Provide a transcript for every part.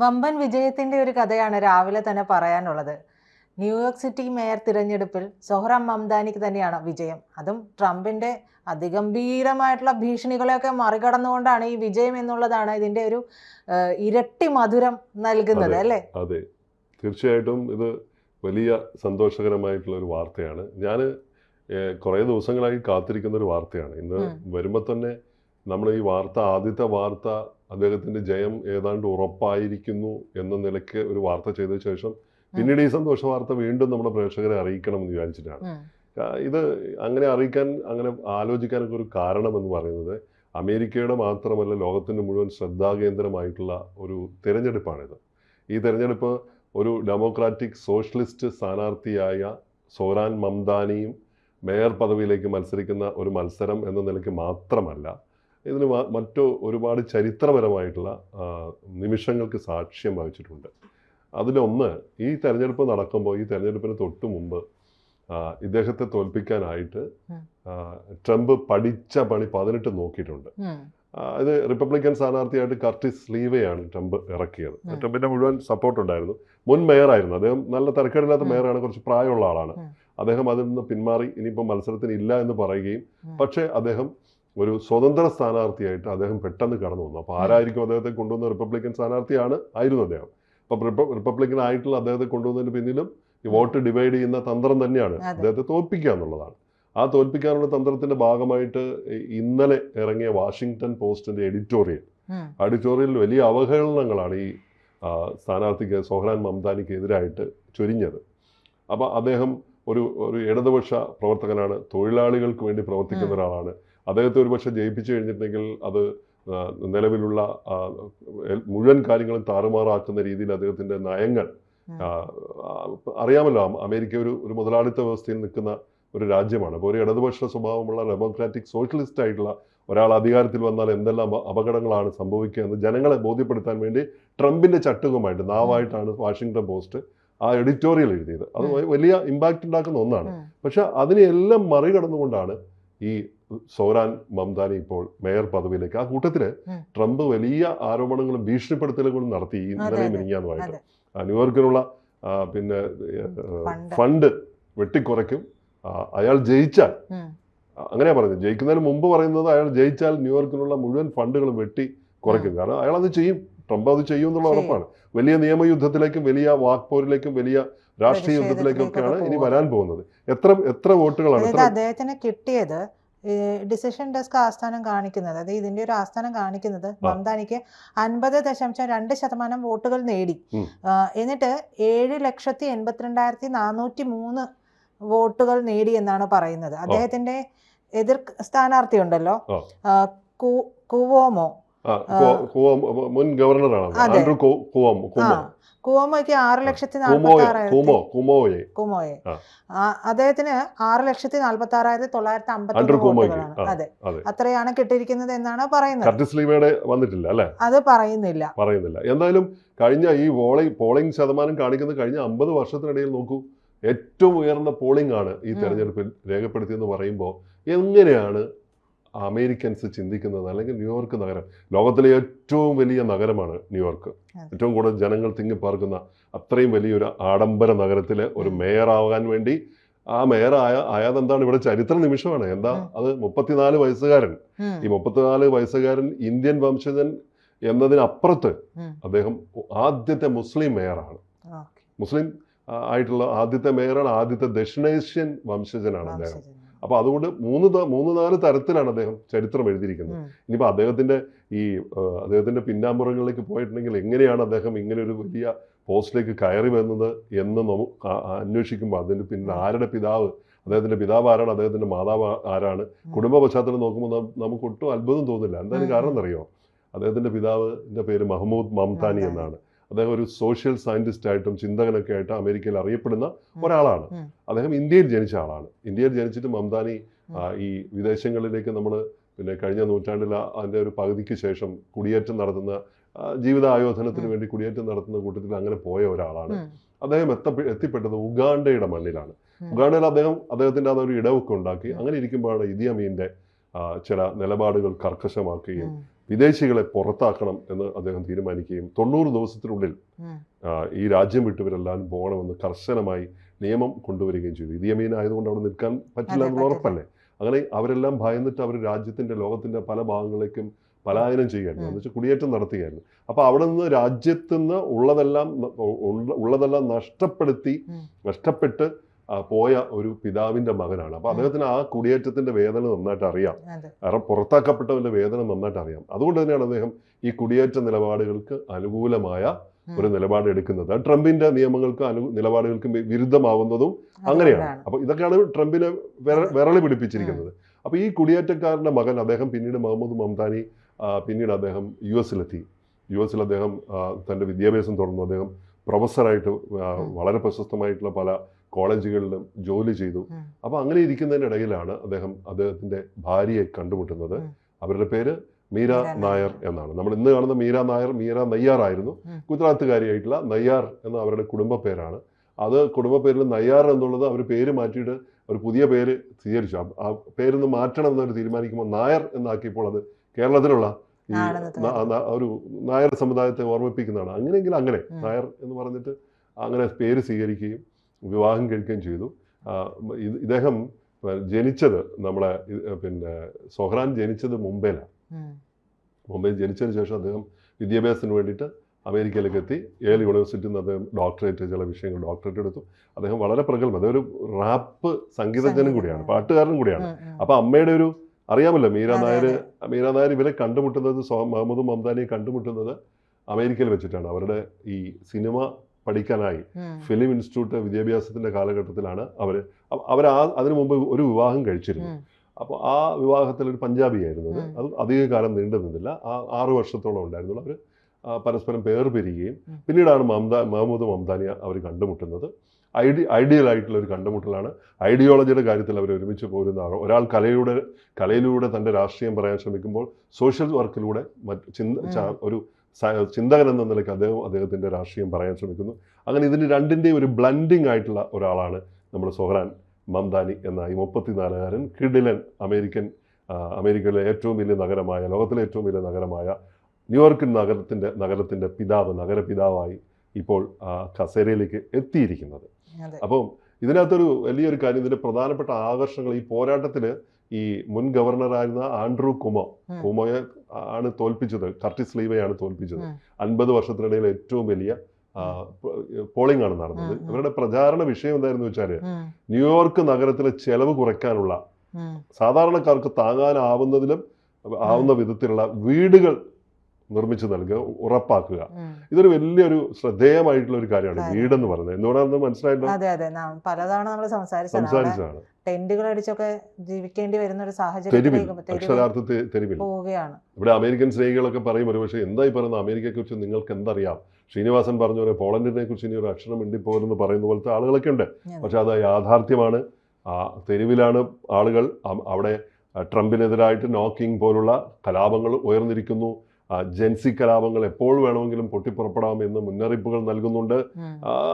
വമ്പൻ വിജയത്തിന്റെ ഒരു കഥയാണ് രാവിലെ തന്നെ പറയാനുള്ളത്. ന്യൂയോർക്ക് സിറ്റി മേയർ തിരഞ്ഞെടുപ്പിൽ സൊഹ്റാം മംദാനിക്ക് തന്നെയാണ് വിജയം. അതും ട്രംപിന്റെ അതിഗംഭീരമായിട്ടുള്ള ഭീഷണികളെയൊക്കെ മറികടന്നുകൊണ്ടാണ് ഈ വിജയം എന്നുള്ളതാണ് ഇതിന്റെ ഒരു ഇരട്ടി മധുരം നൽകുന്നത്. അല്ലേ? അതെ. തീർച്ചയായിട്ടും ഇത് വലിയ സന്തോഷകരമായിട്ടുള്ള ഒരു വാർത്തയാണ്. ഞാൻ കുറേ ദിവസങ്ങളായി കാത്തിരിക്കുന്ന ഒരു വാർത്തയാണ്. ഇന്ന്. വരുമ്പോൾ തന്നെ നമ്മൾ ഈ വാർത്ത ആദ്യത്തെ വാർത്ത അദ്ദേഹത്തിന്റെ ജയം ഏതാണ്ട് ഉറപ്പായിരിക്കുന്നു എന്ന നിലയ്ക്ക് ഒരു വാർത്ത ചെയ്ത ശേഷം പിന്നീട് ഈ സന്തോഷ വാർത്ത വീണ്ടും നമ്മുടെ പ്രേക്ഷകരെ അറിയിക്കണം എന്ന് വിചാരിച്ചിട്ടാണ്. ഇത് അങ്ങനെ അറിയിക്കാൻ അങ്ങനെ ആലോചിക്കാനൊക്കെ ഒരു കാരണം എന്ന് പറയുന്നത് അമേരിക്കയുടെ മാത്രമല്ല ലോകത്തിന്റെ മുഴുവൻ ശ്രദ്ധാകേന്ദ്രമായിട്ടുള്ള ഒരു തിരഞ്ഞെടുപ്പാണിത്. ഈ തിരഞ്ഞെടുപ്പ് ഒരു ഡെമോക്രാറ്റിക് സോഷ്യലിസ്റ്റ് സ്ഥാനാർത്ഥിയായ സോറാൻ മംദാനിയും മേയർ പദവിയിലേക്ക് മത്സരിക്കുന്ന ഒരു മത്സരം എന്ന നിലയ്ക്ക് മാത്രമല്ല ഇതിന് മറ്റു ഒരുപാട് ചരിത്രപരമായിട്ടുള്ള നിമിഷങ്ങൾക്ക് സാക്ഷ്യം വഹിച്ചിട്ടുണ്ട്. അതിലൊന്ന് ഈ തെരഞ്ഞെടുപ്പ് നടക്കുമ്പോൾ ഈ തെരഞ്ഞെടുപ്പിന് തൊട്ട് മുമ്പ് ഇദ്ദേഹത്തെ തോൽപ്പിക്കാനായിട്ട് ട്രംപ് പഠിച്ച പണി പതിനെട്ട് നോക്കിയിട്ടുണ്ട്. ഇത് റിപ്പബ്ലിക്കൻ സ്ഥാനാർത്ഥിയായിട്ട് കർട്ടിസ് ലീവയാണ് ട്രംപ് ഇറക്കിയത്. ട്രംപിന്റെ മുഴുവൻ സപ്പോർട്ട് ഉണ്ടായിരുന്നു മുൻ മേയറായിരുന്നു. അദ്ദേഹം നല്ല തിരക്കേടില്ലാത്ത മേയറാണ്. കുറച്ച് പ്രായമുള്ള ആളാണ്. അദ്ദേഹം അതിൽ നിന്ന് പിന്മാറി ഇനിയിപ്പോൾ മത്സരത്തിന് ഇല്ല എന്ന് പറയുകയും പക്ഷേ അദ്ദേഹം ഒരു സ്വതന്ത്ര സ്ഥാനാർത്ഥിയായിട്ട് അദ്ദേഹം പെട്ടെന്ന് കടന്നു വന്നു. അപ്പോൾ ആരായിരിക്കും അദ്ദേഹത്തെ കൊണ്ടുവന്ന റിപ്പബ്ലിക്കൻ സ്ഥാനാർത്ഥിയാണ് ആയിരുന്നു അദ്ദേഹം. അപ്പം റിപ്പബ്ലിക്കൻ ആയിട്ടുള്ള അദ്ദേഹത്തെ കൊണ്ടുവന്നതിന് പിന്നിലും ഈ വോട്ട് ഡിവൈഡ് ചെയ്യുന്ന തന്ത്രം തന്നെയാണ് അദ്ദേഹത്തെ തോൽപ്പിക്കുക എന്നുള്ളതാണ്. ആ തോൽപ്പിക്കാനുള്ള തന്ത്രത്തിന്റെ ഭാഗമായിട്ട് ഇന്നലെ ഇറങ്ങിയ വാഷിങ്ടൺ പോസ്റ്റിന്റെ എഡിറ്റോറിയൽ. എഡിറ്റോറിയലിൽ വലിയ അവഹേളനങ്ങളാണ് ഈ സ്ഥാനാർത്ഥിക്ക് സോഹ്രാൻ മംതാനിക്കെതിരായിട്ട് ചൊരിഞ്ഞത്. അപ്പോൾ അദ്ദേഹം ഒരു ഒരു ഇടതുപക്ഷ പ്രവർത്തകനാണ് തൊഴിലാളികൾക്ക് വേണ്ടി പ്രവർത്തിക്കുന്ന. ഒരാളാണ്. അദ്ദേഹത്തെ ഒരുപക്ഷെ ജയിപ്പിച്ചു കഴിഞ്ഞിട്ടുണ്ടെങ്കിൽ അത് നിലവിലുള്ള മുഴുവൻ കാര്യങ്ങളും താറുമാറാക്കുന്ന രീതിയിൽ അദ്ദേഹത്തിന്റെ നയങ്ങൾ അറിയാമല്ലോ അമേരിക്ക ഒരു ഒരു മുതലാളിത്ത വ്യവസ്ഥയിൽ നിൽക്കുന്ന ഒരു രാജ്യമാണ്. അപ്പോൾ ഒരു ഇടതുപക്ഷ സ്വഭാവമുള്ള ഡെമോക്രാറ്റിക് സോഷ്യലിസ്റ്റ് ആയിട്ടുള്ള ഒരാൾ അധികാരത്തിൽ വന്നാൽ എന്തെല്ലാം അപകടങ്ങളാണ് സംഭവിക്കുക എന്ന് ജനങ്ങളെ ബോധ്യപ്പെടുത്താൻ വേണ്ടി ട്രംപിന്റെ ചട്ടുകമായിട്ട് നാവായിട്ടാണ് വാഷിങ്ടൺ പോസ്റ്റ് ആ എഡിറ്റോറിയൽ എഴുതിയത്. അത് വലിയ ഇമ്പാക്റ്റ് ഉണ്ടാക്കുന്ന ഒന്നാണ്. പക്ഷെ അതിനെയെല്ലാം മറികടന്നുകൊണ്ടാണ് ഈ സോരാൻ മംദാനി ഇപ്പോൾ മേയർ പദവിയിലേക്ക്. ആ കൂട്ടത്തിൽ ട്രംപ് വലിയ ആരോപണങ്ങളും ഭീഷണിപ്പെടുത്തലുകളും നടത്തി ഇന്നലെ മിനിഞ്ഞാന്നുമായിട്ട് ന്യൂയോർക്കിനുള്ള പിന്നെ ഫണ്ട്. വെട്ടിക്കുറയ്ക്കും. അയാൾ ജയിച്ചാൽ. അങ്ങനെയാ പറഞ്ഞത്. ജയിക്കുന്നതിന് മുമ്പ് പറയുന്നത് അയാൾ ജയിച്ചാൽ ന്യൂയോർക്കിനുള്ള മുഴുവൻ ഫണ്ടുകളും വെട്ടി കുറയ്ക്കും. കാരണം അയാൾ അത് ചെയ്യും. ട്രംപ് അത് ചെയ്യും എന്നുള്ള. ഉറപ്പാണ്. വലിയ നിയമയുദ്ധത്തിലേക്കും വലിയ വാക്പോരിലേക്കും വലിയ രാഷ്ട്രീയ യുദ്ധത്തിലേക്കും ഒക്കെയാണ് ഇനി വരാൻ പോകുന്നത്. എത്ര എത്ര വോട്ടുകളാണ് അദ്ദേഹത്തിന് കിട്ടിയത് ഡിസിഷൻ ഡെസ്ക് ആസ്ഥാനം കാണിക്കുന്നത് അതായത് ഇതിന്റെ ഒരു ആസ്ഥാനം കാണിക്കുന്നത് മംതാനിക്ക് അൻപത് ദശാംശം രണ്ട് ശതമാനം വോട്ടുകൾ നേടി. എന്നിട്ട് ഏഴ് ലക്ഷത്തി എൺപത്തിരണ്ടായിരത്തി നാനൂറ്റി മൂന്ന് വോട്ടുകൾ നേടി എന്നാണ് പറയുന്നത്. അദ്ദേഹത്തിന്റെ എതിർ സ്ഥാനാർത്ഥി ഉണ്ടല്ലോ കുവോമോ മുൻ ഗവർണറാണ് ആൻഡ്രൂ കു- കുവം ആ. കുമോ. കുവോമോയ്ക്ക് ആറ് ലക്ഷത്തി നാൽപ്പത്തി കുമോയെ അദ്ദേഹത്തിന് ആറ് ലക്ഷത്തി നാൽപ്പത്തി ആറായിരത്തി തൊള്ളായിരത്തി അമ്പത്തി വോട്ടുകളാണ്. അതെ. അതെ. അത്രയാണ് കിട്ടിയിരിക്കുന്നത് എന്നാണ് പറയുന്നത്. വന്നിട്ടില്ല അല്ലെ? അത് പറയുന്നില്ല. പറയുന്നില്ല. എന്തായാലും കഴിഞ്ഞ ഈ പോളിംഗ് പോളിംഗ് ശതമാനം കാണിക്കുന്നത് കഴിഞ്ഞ അമ്പത് വർഷത്തിനിടയിൽ നോക്കൂ. ഏറ്റവും ഉയർന്ന പോളിംഗ് ആണ് ഈ. തെരഞ്ഞെടുപ്പിൽ രേഖപ്പെടുത്തിയെന്ന് പറയുമ്പോൾ എങ്ങനെയാണ് അമേരിക്കൻസ് ചിന്തിക്കുന്നത് അല്ലെങ്കിൽ ന്യൂയോർക്ക് നഗരം ലോകത്തിലെ ഏറ്റവും വലിയ നഗരമാണ് ന്യൂയോർക്ക്. ഏറ്റവും കൂടുതൽ ജനങ്ങൾ തിങ്ങിപ്പാർക്കുന്ന അത്രയും വലിയൊരു ആഡംബര നഗരത്തിലെ ഒരു മേയർ മേയറാവാൻ വേണ്ടി ആ മേയറായ ആയ ആയത് എന്താണ് ഇവിടെ ചരിത്ര നിമിഷമാണ്. എന്താ? അത് മുപ്പത്തിനാല് വയസ്സുകാരൻ. ഈ മുപ്പത്തിനാല് വയസ്സുകാരൻ ഇന്ത്യൻ വംശജൻ എന്നതിനപ്പുറത്ത്. അദ്ദേഹം ആദ്യത്തെ മുസ്ലിം മേയറാണ്. മുസ്ലിം ആയിട്ടുള്ള ആദ്യത്തെ മേയറാണ് ആദ്യത്തെ ദക്ഷിണേഷ്യൻ വംശജനാണ് അദ്ദേഹം. വംശജൻ. അപ്പൊ അതുകൊണ്ട് മൂന്ന് മൂന്ന് നാല് തരത്തിലാണ് അദ്ദേഹം ചരിത്രം എഴുതിയിരിക്കുന്നത്. ഇനിയിപ്പോൾ അദ്ദേഹത്തിന്റെ ഈ അദ്ദേഹത്തിന്റെ പിന്നാമ്പുറങ്ങളിലേക്ക് പോയിട്ടുണ്ടെങ്കിൽ എങ്ങനെയാണ് അദ്ദേഹം ഇങ്ങനെ ഒരു വലിയ പോസ്റ്റിലേക്ക് കയറി വരുന്നത് എന്ന് നമുക്ക് അന്വേഷിക്കുമ്പോൾ അതിന്റെ പിന്നെ ആരുടെ പിതാവ് അദ്ദേഹത്തിന്റെ പിതാവ് ആരാണ് അദ്ദേഹത്തിന്റെ മാതാവ് ആരാണ്? കുടുംബ പശ്ചാത്തലം നോക്കുമ്പോൾ നമുക്ക് ഒട്ടും അത്ഭുതം തോന്നില്ല. എന്താണ് കാരണം എന്നറിയോ അദ്ദേഹത്തിന്റെ പിതാവിന്റെ പേര് മഹമ്മൂദ് മംതാനി. എന്നാണ്. അദ്ദേഹം ഒരു സോഷ്യൽ സയന്റിസ്റ്റ് ആയിട്ടും ചിന്തകനൊക്കെ ആയിട്ട് അമേരിക്കയിൽ അറിയപ്പെടുന്ന ഒരാളാണ്. അദ്ദേഹം ഇന്ത്യയിൽ ജനിച്ച ആളാണ്. ഇന്ത്യയിൽ ജനിച്ചിട്ട് മംതാനി ഈ വിദേശങ്ങളിലേക്ക് നമ്മൾ പിന്നെ കഴിഞ്ഞ നൂറ്റാണ്ടിൽ അതിന്റെ ഒരു പകുതിക്ക് ശേഷം കുടിയേറ്റം നടത്തുന്ന ജീവിതായോധനത്തിന് ജീവിത ആയോധനത്തിന് വേണ്ടി കുടിയേറ്റം നടത്തുന്ന കൂട്ടത്തിൽ അങ്ങനെ പോയ ഒരാളാണ്. അദ്ദേഹം എത്തപ്പെ എത്തിപ്പെട്ടത് ഉഗാണ്ടയുടെ മണ്ണിലാണ്. ഉഗാണ്ടയിൽ അദ്ദേഹം അദ്ദേഹത്തിന്റെ അതൊരു ഇടവൊക്കെ ഉണ്ടാക്കി. അങ്ങനെ ഇരിക്കുമ്പോഴാണ് ഇതി അമീന്റെ ആ, ചില നിലപാടുകൾ കർക്കശമാക്കുകയും വിദേശികളെ പുറത്താക്കണം എന്ന് അദ്ദേഹം തീരുമാനിക്കുകയും തൊണ്ണൂറ് ദിവസത്തിനുള്ളിൽ ഈ രാജ്യം വിട്ടവരെല്ലാവരും പോകണമെന്ന് കർശനമായി നിയമം കൊണ്ടുവരികയും ചെയ്തു. ഇതി അമീൻ ആയതുകൊണ്ട് അവിടെ നിൽക്കാൻ പറ്റില്ല എന്ന് എന്നുള്ള ഉറപ്പല്ലേ? അങ്ങനെ അവരെല്ലാം ഭയന്നിട്ട് അവർ രാജ്യത്തിന്റെ ലോകത്തിന്റെ പല ഭാഗങ്ങളിലേക്കും പലായനം ചെയ്യുകയായിരുന്നു. എന്നുവെച്ചാൽ എന്ന് വെച്ചാൽ കുടിയേറ്റം നടത്തുകയായിരുന്നു. അപ്പൊ അവിടെ നിന്ന് രാജ്യത്ത് നിന്ന് ഉള്ളതെല്ലാം ഉള്ളതെല്ലാം നഷ്ടപ്പെടുത്തി. നഷ്ടപ്പെട്ട് പോയ ഒരു പിതാവിന്റെ മകനാണ്. അപ്പൊ. അദ്ദേഹത്തിന് ആ കുടിയേറ്റത്തിന്റെ വേദന നന്നായിട്ട് അറിയാം. കാരണം പുറത്താക്കപ്പെട്ടവന്റെ വേദന നന്നായിട്ട് അറിയാം. അതുകൊണ്ട് തന്നെയാണ് അദ്ദേഹം ഈ കുടിയേറ്റ നിലപാടുകൾക്ക് അനുകൂലമായ ഒരു നിലപാട് എടുക്കുന്നത്. ട്രംപിന്റെ നിയമങ്ങൾക്ക് അനു നിലപാടുകൾക്ക് വിരുദ്ധമാവുന്നതും അങ്ങനെയാണ്. അപ്പൊ ഇതൊക്കെയാണ് ട്രംപിനെ വിര- വിരളി പിടിപ്പിച്ചിരിക്കുന്നത്. അപ്പൊ ഈ കുടിയേറ്റക്കാരന്റെ മകൻ അദ്ദേഹം പിന്നീട് മുഹമ്മദ് മംതാനി പിന്നീട് അദ്ദേഹം യു എസിലെത്തി. യു എസിൽ അദ്ദേഹം തന്റെ വിദ്യാഭ്യാസം തുടർന്നു. അദ്ദേഹം പ്രൊഫസറായിട്ട് വളരെ പ്രശസ്തമായിട്ടുള്ള പല കോളേജുകളിലും ജോലി ചെയ്തു. അപ്പോൾ അപ്പൊ അങ്ങനെ ഇരിക്കുന്നതിനിടയിലാണ് അദ്ദേഹം അദ്ദേഹത്തിന്റെ ഭാര്യയെ കണ്ടുമുട്ടുന്നത്. അവരുടെ പേര് മീര നായർ. എന്നാണ്. നമ്മൾ ഇന്ന് കാണുന്ന മീര നായർ മീര നയ്യാർ ആയിരുന്നു. ഗുജറാത്തുകാരിയായിട്ടുള്ള നയ്യാർ എന്ന അവരുടെ കുടുംബ പേരാണ്. അത് കുടുംബ പേരിൽ നയ്യാർ എന്നുള്ളത് അവർ പേര് മാറ്റിയിട്ട് ഒരു പുതിയ പേര് സ്വീകരിച്ചു. ആ- പേര് പേരൊന്ന് മാറ്റണം എന്നവർ തീരുമാനിക്കുമ്പോൾ നായർ എന്നാക്കിയപ്പോൾ അത് കേരളത്തിലുള്ള ഈ ഒരു നായർ സമുദായത്തെ ഓർമ്മിപ്പിക്കുന്നതാണ്. അങ്ങനെയെങ്കിൽ അങ്ങനെ നായർ എന്ന് പറഞ്ഞിട്ട് അങ്ങനെ പേര് സ്വീകരിക്കുകയും വിവാഹം കഴിക്കുകയും ചെയ്തു. ഇദ്ദേഹം ജനിച്ചത് നമ്മളെ പിന്നെ സൊഹ്റാൻ ജനിച്ചത് മുംബൈയിലാണ്. മുംബൈയിൽ ജനിച്ചതിന് ശേഷം അദ്ദേഹം വിദ്യാഭ്യാസത്തിന് വേണ്ടിയിട്ട് അമേരിക്കയിലേക്ക് എത്തി. ഏൽ യൂണിവേഴ്സിറ്റിയിൽ നിന്ന് അദ്ദേഹം ഡോക്ടറേറ്റ് ചില വിഷയങ്ങൾ ഡോക്ടറേറ്റ് എടുത്തു. അദ്ദേഹം വളരെ പ്രഗത്ഭ ഒരു റാപ്പ് സംഗീതജ്ഞനും കൂടിയാണ് പാട്ടുകാരനും കൂടിയാണ്. ഉം, ഉം. അപ്പൊ അമ്മയുടെ ഒരു അറിയാമല്ലോ മീര നായർ. മീര നായർ ഇവരെ കണ്ടുമുട്ടുന്നത് സോ മുഹമ്മദ് മംതാനിയെ കണ്ടുമുട്ടുന്നത് അമേരിക്കയിൽ വെച്ചിട്ടാണ്. അവരുടെ ഈ സിനിമ പഠിക്കാനായി ഫിലിം ഇൻസ്റ്റിറ്റ്യൂട്ട് വിദ്യാഭ്യാസത്തിന്റെ കാലഘട്ടത്തിലാണ് അവർ. അവർ ആ അതിനു മുമ്പ് ഒരു വിവാഹം കഴിച്ചിരുന്നു. അപ്പോൾ ആ വിവാഹത്തിൽ ഒരു പഞ്ചാബിയായിരുന്നു അത്. അധിക കാലം നീണ്ടു നിന്നില്ല. ആ ആറു വർഷത്തോളം ഉണ്ടായിരുന്നുള്ളൂ. അവർ പരസ്പരം പേർ പിരിയുകയും. പിന്നീടാണ് മമത മഹമ്മൂദ് മംതാനിയ അവർ കണ്ടുമുട്ടുന്നത്. ഐഡി ഐഡിയൽ ആയിട്ടുള്ള ഒരു കണ്ടുമുട്ടലാണ്. ഐഡിയോളജിയുടെ കാര്യത്തിൽ അവർ ഒരുമിച്ച് പോരുന്ന ഒരാൾ കലയുടെ കലയിലൂടെ തന്റെ രാഷ്ട്രീയം പറയാൻ ശ്രമിക്കുമ്പോൾ സോഷ്യൽ വർക്കിലൂടെ മറ്റ് ചിന്ത ഒരു ചിന്തകൻ എന്ന നിലയ്ക്ക് അദ്ദേഹം അദ്ദേഹത്തിന്റെ രാഷ്ട്രീയം പറയാൻ ശ്രമിക്കുന്നു. അങ്ങനെ ഇതിന് രണ്ടിന്റെയും ഒരു ബ്ലൻഡിങ് ആയിട്ടുള്ള ഒരാളാണ് നമ്മുടെ സൊഹ്റാൻ മംദാനി എന്ന ഈ മുപ്പത്തിനാലുകാരൻ. കിഡിലൻ അമേരിക്കൻ അമേരിക്കയിലെ ഏറ്റവും വലിയ നഗരമായ ലോകത്തിലെ ഏറ്റവും വലിയ നഗരമായ ന്യൂയോർക്ക് നഗരത്തിന്റെ നഗരത്തിന്റെ പിതാവ് നഗരപിതാവായി ഇപ്പോൾ കസേരയിലേക്ക് എത്തിയിരിക്കുന്നത്. അപ്പം ഇതിനകത്തൊരു വലിയൊരു കാര്യം ഇതിന്റെ പ്രധാനപ്പെട്ട ആകർഷണങ്ങൾ ഈ പോരാട്ടത്തിൽ ഈ മുൻ ഗവർണറായിരുന്ന ആൻഡ്രൂ കുമോ. കുമോയെ ആണ് തോൽപ്പിച്ചത് കർട്ടിസ് ലീവയാണ് തോൽപ്പിച്ചത്. അൻപത് വർഷത്തിനിടയിൽ ഏറ്റവും വലിയ പോളിംഗ് ആണ് നടന്നത്. ഇവരുടെ പ്രചാരണ വിഷയം എന്തായിരുന്നു വെച്ചാൽ ന്യൂയോർക്ക് നഗരത്തിലെ ചെലവ് കുറയ്ക്കാനുള്ള. സാധാരണക്കാർക്ക് താങ്ങാനാവുന്നതിലും ആവുന്ന വിധത്തിലുള്ള വീടുകൾ നിർമ്മിച്ചു നൽകുക ഉറപ്പാക്കുക. ഇതൊരു വലിയൊരു ശ്രദ്ധേയമായിട്ടുള്ള ഒരു കാര്യമാണ് വീട് വീടെന്ന് പറയുന്നത്. എന്തുകൊണ്ടാണെന്ന് മനസ്സിലായിട്ട് അതെ അതെ. പലതവണ നമ്മൾ സംസാരിച്ചതാണ്. ടെന്റുകൾ അടിച്ചൊക്കെ ജീവിക്കേണ്ടി വരുന്ന ഒരു സാഹചര്യം തെരുവിൽ. പോവുകയാണ് ഇവിടെ അമേരിക്കൻ സ്നേഹികളൊക്കെ പറയും ഒരു പക്ഷേ എന്തായി പറയുന്നത്? അമേരിക്കയെ കുറിച്ച് നിങ്ങൾക്ക് എന്തറിയാം? ശ്രീനിവാസൻ പറഞ്ഞ പോലെ പോളണ്ടിനെ കുറിച്ച് ഇനി ഒരു അക്ഷരം മിണ്ടിപ്പോരെന്ന് പറയുന്ന പോലത്തെ ആളുകളൊക്കെ ഉണ്ട്. പക്ഷെ അത് യാഥാർത്ഥ്യമാണ്. ആ തെരുവിലാണ് ആളുകൾ അവിടെ ട്രംപിനെതിരായിട്ട് നോക്കിംഗ് പോലുള്ള കലാപങ്ങൾ ഉയർന്നിരിക്കുന്നു. ജൻസി കലാപങ്ങൾ എപ്പോൾ വേണമെങ്കിലും പൊട്ടിപ്പുറപ്പെടാം എന്ന് മുന്നറിയിപ്പുകൾ നൽകുന്നുണ്ട്.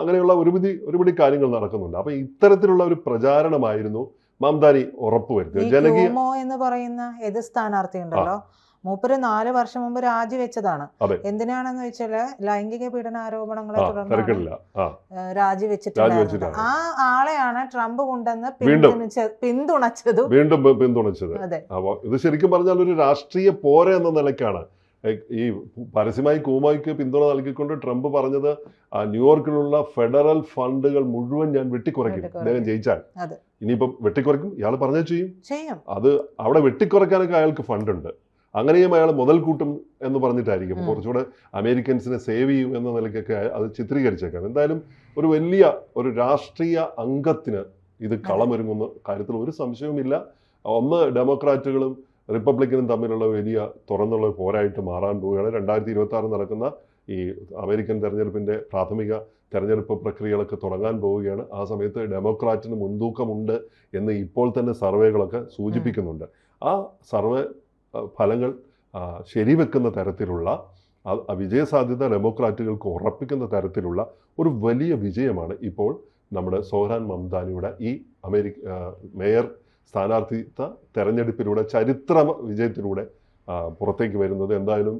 അങ്ങനെയുള്ള ഒരുപിടി ഒരുപിടി കാര്യങ്ങൾ നടക്കുന്നുണ്ട്. അപ്പൊ ഇത്തരത്തിലുള്ള ഒരു പ്രചാരണമായിരുന്നു മാംദാരി ഈ ഉറപ്പുവരുത്തിയത് ജനകീയ എന്ന് പറയുന്ന എതിർ സ്ഥാനാർത്ഥി ഉണ്ടല്ലോ. മൂപ്പര് നാല് വർഷം മുമ്പ് രാജിവെച്ചതാണ്. എന്തിനാണെന്ന് വെച്ചാൽ ലൈംഗിക പീഡന ആരോപണങ്ങളെ തുടർന്ന് തുടർന്നാണ് ആ. ആളെയാണ് ട്രംപ് കൊണ്ടെന്ന് പിന്തുണച്ചത് പിന്തുണച്ച വീണ്ടും പിന്തുണച്ചത്. അതെ. ഇത് ശരിക്കും പറഞ്ഞാൽ ഒരു രാഷ്ട്രീയ പോര എന്ന നിലയ്ക്കാണ് ഈ പരസ്യമായി കൂമായിക്ക് പിന്തുണ നൽകിക്കൊണ്ട് ട്രംപ് പറഞ്ഞത് ന്യൂയോർക്കിലുള്ള ഫെഡറൽ ഫണ്ടുകൾ മുഴുവൻ ഞാൻ വെട്ടിക്കുറയ്ക്കും. അദ്ദേഹം ജയിച്ചാൽ. ഇനിയിപ്പം വെട്ടിക്കുറയ്ക്കും? ഇയാൾ പറഞ്ഞേ ചെയ്യും. അത് അവിടെ വെട്ടിക്കുറയ്ക്കാനൊക്കെ അയാൾക്ക് ഫണ്ടുണ്ട്. അങ്ങനെയും അയാൾ മുതൽ കൂട്ടും എന്ന് പറഞ്ഞിട്ടായിരിക്കും. കുറച്ചുകൂടെ അമേരിക്കൻസിനെ സേവ് ചെയ്യും എന്ന നിലയ്ക്കൊക്കെ അത് ചിത്രീകരിച്ചേക്കാം. എന്തായാലും ഒരു വലിയ ഒരു രാഷ്ട്രീയ അംഗത്തിന് ഇത് കളമൊരുങ്ങുന്ന കാര്യത്തിൽ ഒരു സംശയവുമില്ല. ഒന്ന് ഡെമോക്രാറ്റുകളും റിപ്പബ്ലിക്കനും തമ്മിലുള്ള വലിയ തുറന്നുള്ള പോരായിട്ട് മാറാൻ പോവുകയാണ്. രണ്ടായിരത്തി ഇരുപത്തി നടക്കുന്ന ഈ അമേരിക്കൻ തെരഞ്ഞെടുപ്പിന്റെ പ്രാഥമിക തെരഞ്ഞെടുപ്പ് പ്രക്രിയകളൊക്കെ തുടങ്ങാൻ പോവുകയാണ്. ആ സമയത്ത് ഡെമോക്രാറ്റിന് മുൻതൂക്കമുണ്ട് എന്ന് ഇപ്പോൾ തന്നെ സർവേകളൊക്കെ സൂചിപ്പിക്കുന്നുണ്ട്. ആ സർവേ ഫലങ്ങൾ ശരിവെക്കുന്ന തരത്തിലുള്ള വിജയസാധ്യത ഡെമോക്രാറ്റുകൾക്ക് ഉറപ്പിക്കുന്ന തരത്തിലുള്ള ഒരു വലിയ വിജയമാണ് ഇപ്പോൾ നമ്മുടെ സോഹ്രാൻ മംദാനിയുടെ ഈ അമേരിക്ക മേയർ സ്ഥാനാർത്ഥിത്വ തെരഞ്ഞെടുപ്പിലൂടെ ചരിത്ര വിജയത്തിലൂടെ പുറത്തേക്ക് വരുന്നത്. എന്തായാലും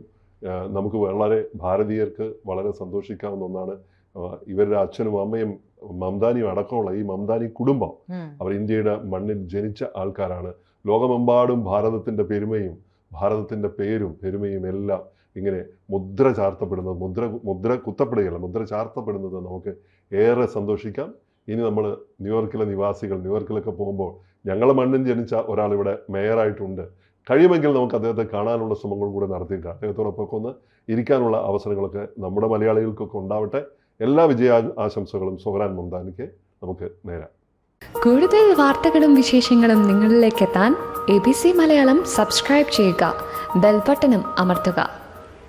നമുക്ക് വളരെ ഭാരതീയർക്ക് വളരെ സന്തോഷിക്കാവുന്ന ഒന്നാണ്. ഇവരുടെ അച്ഛനും അമ്മയും മംദാനിയും അടക്കമുള്ള ഈ മംദാനി കുടുംബം അവർ ഇന്ത്യയുടെ മണ്ണിൽ ജനിച്ച ആൾക്കാരാണ്. ലോകമെമ്പാടും ഭാരതത്തിന്റെ പെരുമയും ഭാരതത്തിന്റെ പേരും പെരുമയും എല്ലാം ഇങ്ങനെ മുദ്ര ചാർത്തപ്പെടുന്നത് മുദ്ര മുദ്ര കുത്തപ്പെടുകയല്ല മുദ്ര ചാർത്തപ്പെടുന്നത് നമുക്ക് ഏറെ സന്തോഷിക്കാം. ഇനി നമ്മൾ ന്യൂയോർക്കിലെ നിവാസികൾ ന്യൂയോർക്കിലൊക്കെ പോകുമ്പോൾ ഞങ്ങളെ മണ്ണിൽ ജനിച്ച ഒരാൾ ഇവിടെ മേയറായിട്ടുണ്ട്. കഴിയുമെങ്കിൽ നമുക്ക് അദ്ദേഹത്തെ കാണാനുള്ള ശ്രമങ്ങൾ കൂടെ നടത്തിയിട്ട് അദ്ദേഹത്തോടൊപ്പം ഒന്ന് ഇരിക്കാനുള്ള അവസരങ്ങളൊക്കെ നമ്മുടെ മലയാളികൾക്കൊക്കെ ഉണ്ടാവട്ടെ. എല്ലാ വിജയ ആശംസകളും സൊഹറാൻ മംദാനിക്ക് നമുക്ക് നേരാം. കൂടുതൽ വാർത്തകളും വിശേഷങ്ങളും നിങ്ങളിലേക്ക് എത്താൻ A B C Malayalam subscribe ചെയ്യുക. ബെൽബട്ടനും അമർത്തുക.